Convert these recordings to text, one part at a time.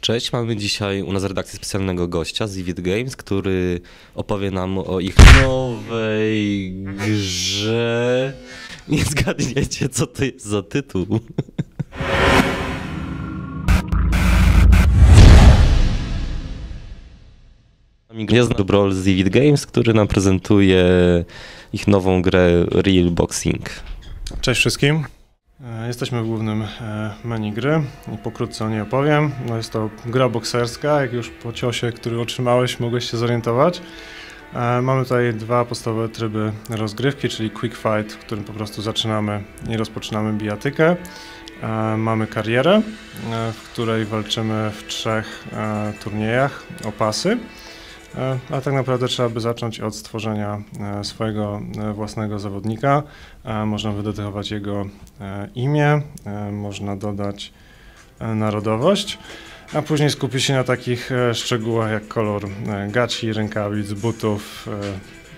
Cześć, mamy dzisiaj u nas w redakcji specjalnego gościa z Vivid Games, który opowie nam o ich nowej grze. Nie zgadniecie, co to jest za tytuł. Jest Brawl z Vivid Games, który nam prezentuje ich nową grę Real Boxing. Cześć wszystkim. E, Jesteśmy w głównym e, menu gry i pokrótce o niej opowiem. No jest to gra bokserska, jak już po ciosie, który otrzymałeś mogłeś się zorientować. E, Mamy tutaj dwa podstawowe tryby rozgrywki, czyli quick fight, w którym po prostu zaczynamy i rozpoczynamy bijatykę. Mamy karierę, w której walczymy w trzech turniejach o pasy. E, A tak naprawdę trzeba by zacząć od stworzenia e, swojego e, własnego zawodnika. Można wydetykować jego imię, można dodać narodowość, a później skupić się na takich szczegółach jak kolor gaci, rękawic, butów.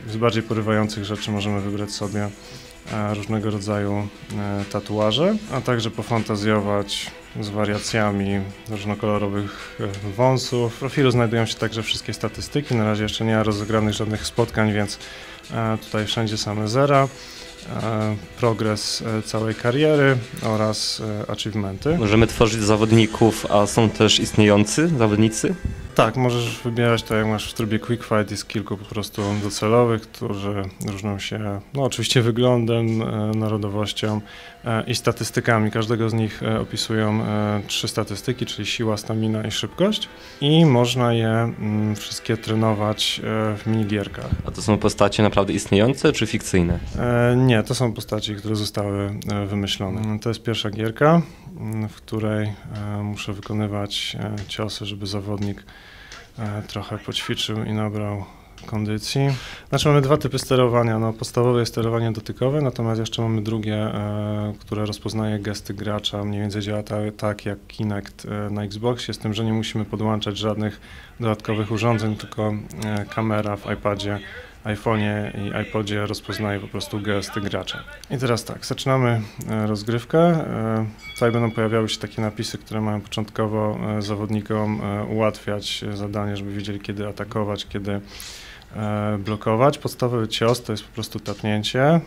Z bardziej porywających rzeczy możemy wybrać sobie różnego rodzaju tatuaże, a także pofantazjować z wariacjami różnokolorowych e, wąsów. W profilu znajdują się także wszystkie statystyki. Na razie jeszcze nie ma rozegranych żadnych spotkań, więc e, tutaj wszędzie same zera. E, Progres całej kariery oraz achievementy. Możemy tworzyć zawodników, a są też istniejący zawodnicy? Tak, możesz wybierać to jak masz w trybie Quick Fight, jest kilku po prostu docelowych, którzy różnią się no oczywiście wyglądem, e, narodowością e, i statystykami. Każdego z nich e, opisują trzy statystyki, czyli siła, stamina i szybkość i można je mm, wszystkie trenować w minigierkach. A to są postacie naprawdę istniejące czy fikcyjne? Nie, to są postaci, które zostały wymyślone. To jest pierwsza gierka, mm, w której muszę wykonywać ciosy, żeby zawodnik trochę poćwiczył i nabrał kondycji. Znaczy mamy dwa typy sterowania. No, podstawowe jest sterowanie dotykowe, natomiast jeszcze mamy drugie, e, które rozpoznaje gesty gracza. Mniej więcej działa ta, tak jak Kinect e, na Xboxie, z tym, że nie musimy podłączać żadnych dodatkowych urządzeń, tylko e, kamera w iPadzie iPhone'ie i iPodzie rozpoznaje po prostu gesty gracza. I teraz tak, zaczynamy e, rozgrywkę. E, Tutaj będą pojawiały się takie napisy, które mają początkowo e, zawodnikom ułatwiać zadanie, żeby wiedzieli kiedy atakować, kiedy blokować. Podstawowy cios to jest po prostu tapnięcie,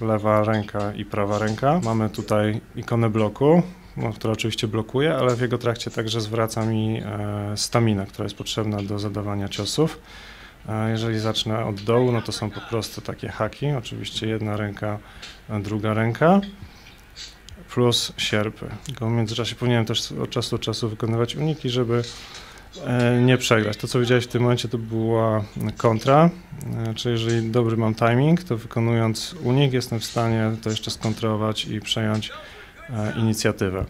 lewa ręka i prawa ręka. Mamy tutaj ikonę bloku, no, która oczywiście blokuje, ale w jego trakcie także zwraca mi staminę, która jest potrzebna do zadawania ciosów. A Jeżeli zacznę od dołu, no to są po prostu takie haki. Oczywiście jedna ręka, druga ręka plus sierpy. W międzyczasie powinienem też od czasu do czasu wykonywać uniki, żeby e, nie przegrać. To, co widziałeś w tym momencie, to była kontra. E, Czyli jeżeli dobry mam timing, to wykonując unik jestem w stanie to jeszcze skontrolować i przejąć e, inicjatywę.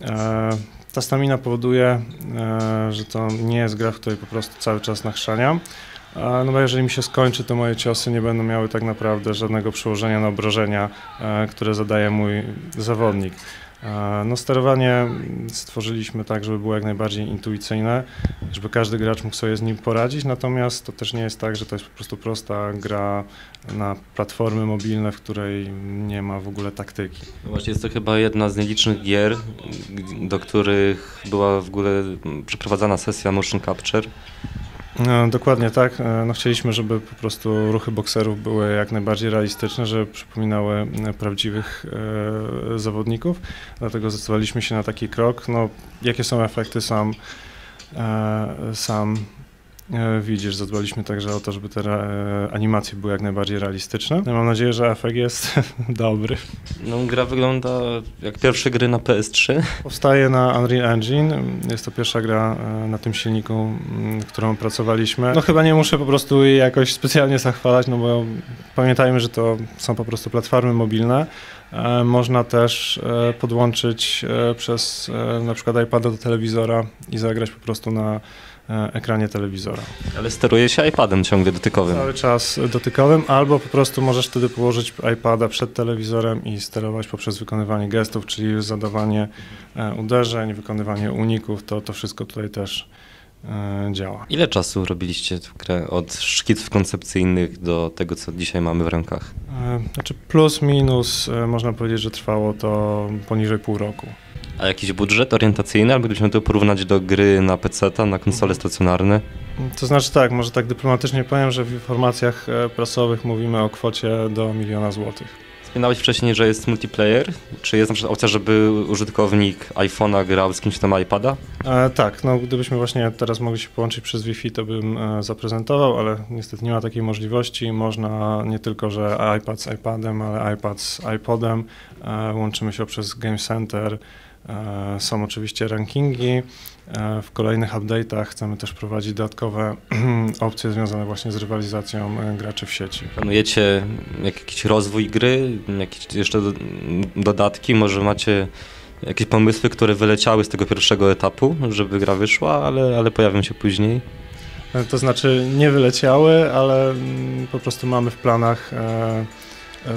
E, Ta stamina powoduje, e, że to nie jest gra, w której po prostu cały czas nachrzaniam. A, No bo jeżeli mi się skończy, to moje ciosy nie będą miały tak naprawdę żadnego przełożenia na obrażenia, e, które zadaje mój zawodnik. No sterowanie stworzyliśmy tak, żeby było jak najbardziej intuicyjne, żeby każdy gracz mógł sobie z nim poradzić, natomiast to też nie jest tak, że to jest po prostu prosta gra na platformy mobilne, w której nie ma w ogóle taktyki. No właśnie jest to chyba jedna z nielicznych gier, do których była w ogóle przeprowadzana sesja motion capture. No, dokładnie tak. E, No, chcieliśmy, żeby po prostu ruchy bokserów były jak najbardziej realistyczne, żeby przypominały e, prawdziwych e, zawodników. Dlatego zdecydowaliśmy się na taki krok. No, jakie są efekty sam, e, sam widzisz. Zadbaliśmy także o to, żeby te e, animacje były jak najbardziej realistyczne. No, mam nadzieję, że efekt jest dobry. No gra wygląda jak pierwsze gry na PS3. Powstaje na Unreal Engine. Jest to pierwsza gra e, na tym silniku, którą pracowaliśmy. No chyba nie muszę po prostu jej jakoś specjalnie zachwalać, no bo pamiętajmy, że to są po prostu platformy mobilne. E, Można też e, podłączyć e, przez e, na przykład iPada do telewizora i zagrać po prostu na e, ekranie telewizora. Ale steruje się iPadem ciągle dotykowym. Cały czas dotykowym, albo po prostu możesz wtedy położyć iPada przed telewizorem i sterować poprzez wykonywanie gestów, czyli zadawanie e, uderzeń, wykonywanie uników, to, to wszystko tutaj też e, działa. Ile czasu robiliście tę grę od szkiców koncepcyjnych do tego, co dzisiaj mamy w rękach? E, Znaczy plus minus e, można powiedzieć, że trwało to poniżej pół roku. A jakiś budżet orientacyjny, albo gdybyśmy to porównać do gry na PC, na konsole stacjonarne? To znaczy tak, może tak dyplomatycznie powiem, że w informacjach e, prasowych mówimy o kwocie do miliona złotych. Wspominałeś wcześniej, że jest multiplayer. Czy jest na przykład opcja, żeby użytkownik iPhone'a grał z kimś tam iPada? E, tak, no gdybyśmy właśnie teraz mogli się połączyć przez Wi-Fi, to bym e, zaprezentował, ale niestety nie ma takiej możliwości. Można nie tylko, że iPad z iPadem, ale iPad z iPodem. E, łączymy się przez Game Center. E, są oczywiście rankingi. E, w kolejnych update'ach chcemy też prowadzić dodatkowe opcje związane właśnie z rywalizacją e, graczy w sieci. Planujecie jakiś rozwój gry, jakieś jeszcze do- dodatki? Może macie jakieś pomysły, które wyleciały z tego pierwszego etapu, żeby gra wyszła, ale, ale pojawią się później? To znaczy nie wyleciały, ale mm, po prostu mamy w planach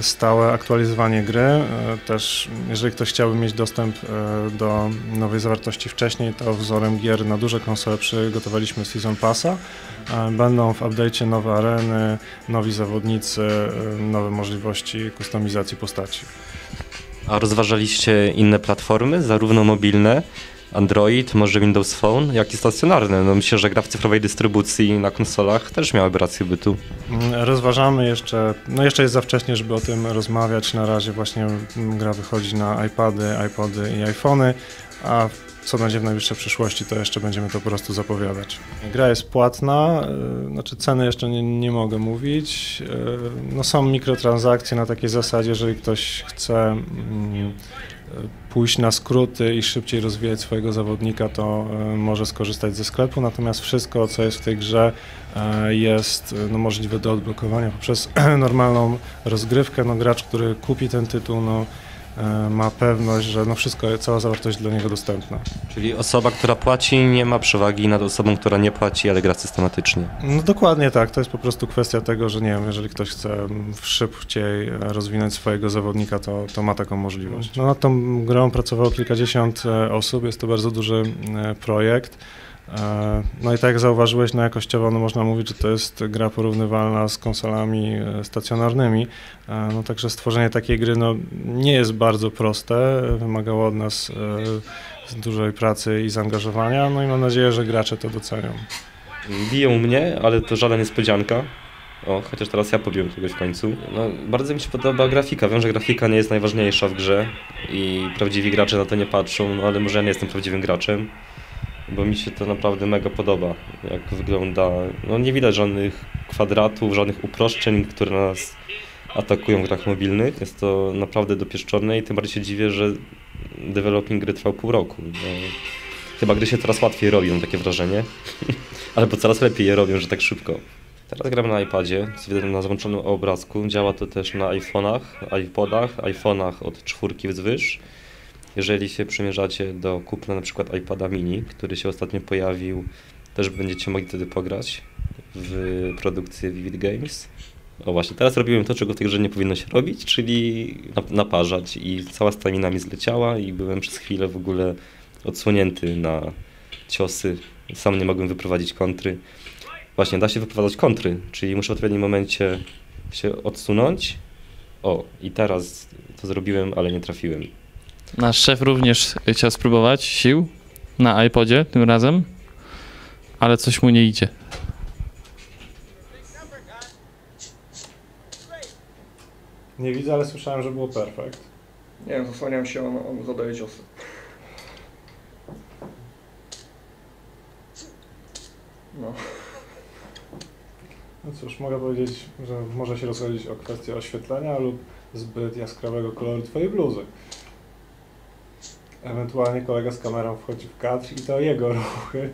stałe aktualizowanie gry. E, Też jeżeli ktoś chciałby mieć dostęp e, do nowej zawartości wcześniej, to wzorem gier na duże konsole przygotowaliśmy Season Passa. E, Będą w update'cie nowe areny, nowi zawodnicy, nowe możliwości kustomizacji postaci. A rozważaliście inne platformy, zarówno mobilne, Android, może Windows Phone, jak i stacjonarne? No myślę, że gra w cyfrowej dystrybucji na konsolach też miałaby rację bytu. Mm, Rozważamy jeszcze, no jeszcze jest za wcześnie, żeby o tym rozmawiać. Na razie właśnie mm, gra wychodzi na iPady, iPody i iPhony, a co będzie w najbliższej przyszłości, to jeszcze będziemy to po prostu zapowiadać. Gra jest płatna, y, znaczy ceny jeszcze nie, nie mogę mówić. y, No są mikrotransakcje na takiej zasadzie, jeżeli ktoś chce mm, pójść na skróty i szybciej rozwijać swojego zawodnika, to y, może skorzystać ze sklepu, natomiast wszystko, co jest w tej grze, e, jest e, no, możliwe do odblokowania poprzez normalną rozgrywkę. No, gracz, który kupi ten tytuł, no, e, ma pewność, że no, wszystko, cała zawartość dla niego dostępna. Czyli osoba, która płaci, nie ma przewagi nad osobą, która nie płaci, ale gra systematycznie. No dokładnie tak, to jest po prostu kwestia tego, że nie wiem, jeżeli ktoś chce szybciej e, rozwinąć swojego zawodnika, to, to ma taką możliwość. No nad tą grą pracowało kilkadziesiąt e, osób, jest to bardzo duży e, projekt. E, No i tak jak zauważyłeś, no jakościowo no można mówić, że to jest gra porównywalna z konsolami e, stacjonarnymi. E, No także stworzenie takiej gry no, nie jest bardzo proste, wymagało od nas dużej pracy i zaangażowania, no i mam nadzieję, że gracze to docenią. Biją mnie, ale to żadna niespodzianka. O, chociaż teraz ja pobiłem kogoś w końcu. No, bardzo mi się podoba grafika. Wiem, że grafika nie jest najważniejsza w grze i prawdziwi gracze na to nie patrzą, no ale może ja nie jestem prawdziwym graczem, bo mi się to naprawdę mega podoba, jak wygląda. No nie widać żadnych kwadratów, żadnych uproszczeń, które nas atakują w grach mobilnych. Jest to naprawdę dopieszczone i tym bardziej się dziwię, że developing gry trwał pół roku. No, chyba gry się coraz łatwiej robią, takie wrażenie. Albo coraz lepiej je robią, że tak szybko. Teraz gram na iPadzie, co widać na załączonym obrazku. Działa to też na iPhone'ach, iPodach, iPhone'ach od czwórki wzwyż. Jeżeli się przymierzacie do kupna na przykład iPada mini, który się ostatnio pojawił, też będziecie mogli wtedy pograć w produkcji Vivid Games. O właśnie, teraz robiłem to, czego w tej grze nie powinno się robić, czyli nap- naparzać i cała stamina mi zleciała i byłem przez chwilę w ogóle odsłonięty na ciosy. Sam nie mogłem wyprowadzić kontry. Właśnie, da się wyprowadzać kontry, czyli muszę w odpowiednim momencie się odsunąć. O, i teraz to zrobiłem, ale nie trafiłem. Nasz szef również chciał spróbować sił na iPodzie tym razem, ale coś mu nie idzie. Nie widzę, ale słyszałem, że było perfekt. Nie wiem, zasłaniam się, on, on zadaje ciosy. No. No cóż, mogę powiedzieć, że może się rozchodzić o kwestię oświetlenia lub zbyt jaskrawego koloru twojej bluzy. Ewentualnie kolega z kamerą wchodzi w kadr i to jego ruchy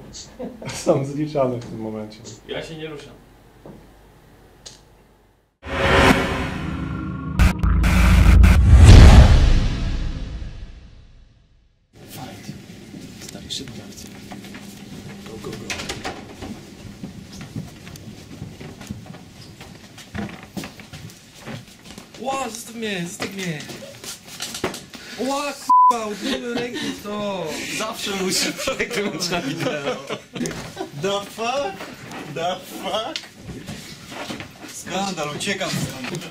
są zliczane w tym momencie. Ja się nie ruszam. Stary, szybka akcja. Go, go, go. Ła, zostaw mnie, zostaw mnie! Ła, Użyjmy ręki to! Zawsze musisz przekląć na wideo. The fuck? The fuck? Skandal, uciekam stąd.